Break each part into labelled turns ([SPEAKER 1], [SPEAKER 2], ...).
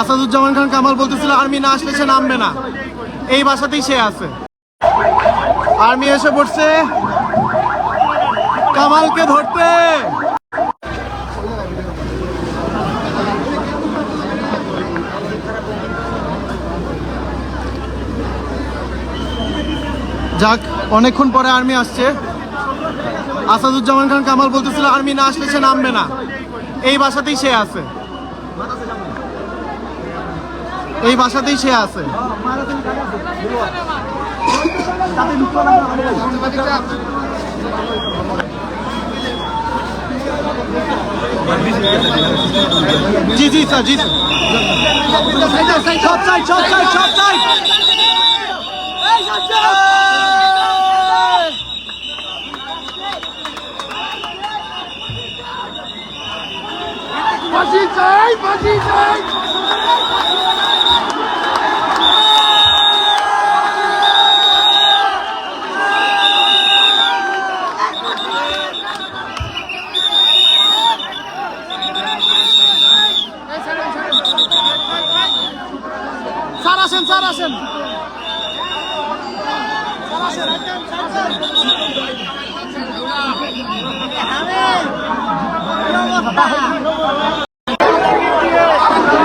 [SPEAKER 1] আসাদুজ্জামান খান কামাল বলতেছিল, আর্মি না আসলে সে নামবে না। এই বাসাতেই সে আছে। আর্মি এসে পড়ছে। কামালকে ধরতে। যাক, অনেকক্ষণ পরে আর্মি আসছে। আসাদুজ্জামান খান কামাল বলতেছিল, আর্মি না আসলে সে নামবে না। এই বাসাতেই সে আছে। এই বাসাতেই সে আছে। জি জি স্যার জি
[SPEAKER 2] ফাঁসি চাই ফাঁসি চাই।
[SPEAKER 1] স্যার আসেন স্যার আসেন।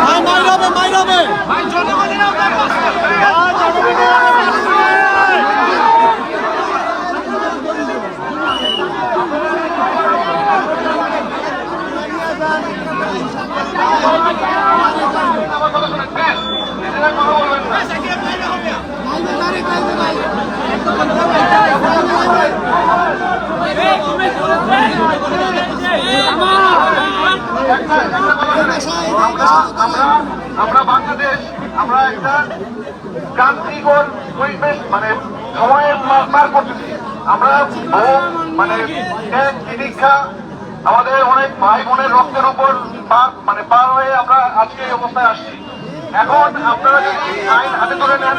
[SPEAKER 1] ভাই মাইর হবে মাইর
[SPEAKER 3] আমরা বাংলাদেশ আমরা একটা ক্রান্তিকর পরিবেশ মানে সময়ের পার করতেছি। আমরা মানে তিতিক্ষা আমাদের অনেক ভাই বোনের রক্তের উপর মানে পার হয়ে আমরা আজকে এই অবস্থায় আসছি। এখন আপনারা যদি আইন হাতে তুলে নেন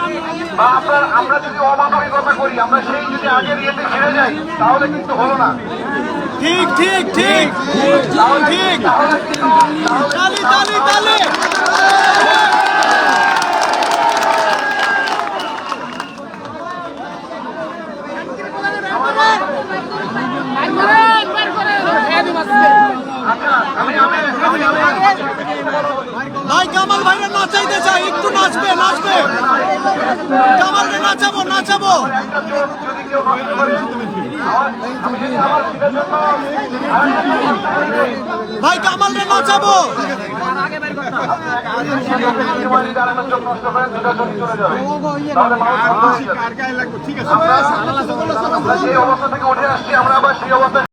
[SPEAKER 3] বা আপনার আমরা যদি অমানবিকতা করি আমরা সেই যদি আগের ইয়েতে ফিরে যাই তাহলে কিন্তু হলো না।
[SPEAKER 1] ঠিক ঠিক ঠিক। ঠিক।
[SPEAKER 3] তাহলে কিন্তু
[SPEAKER 1] তালি তালি তালি
[SPEAKER 3] আচ্ছা আমি আমি আমি আমি
[SPEAKER 1] ভাই কামাল ভাইরা নাচাইতে চাই একটু নাচবে নাচবে কামালকে নাচাবো নাচাবো
[SPEAKER 3] একটা চোর যদি কেউ নষ্ট করে আমার- আমি যদি আমার ছেলের জন্য আরেকটা চোর নষ্ট করে দেই,
[SPEAKER 1] ভাই কামালকে নাচাবো
[SPEAKER 3] আমার যদি আরেকটা চোর নষ্ট করেন, দুটা চোরই চলে যাবে। তাহলে মানুষ ভালো হয়ে যাবে। আমরা আমরা সেই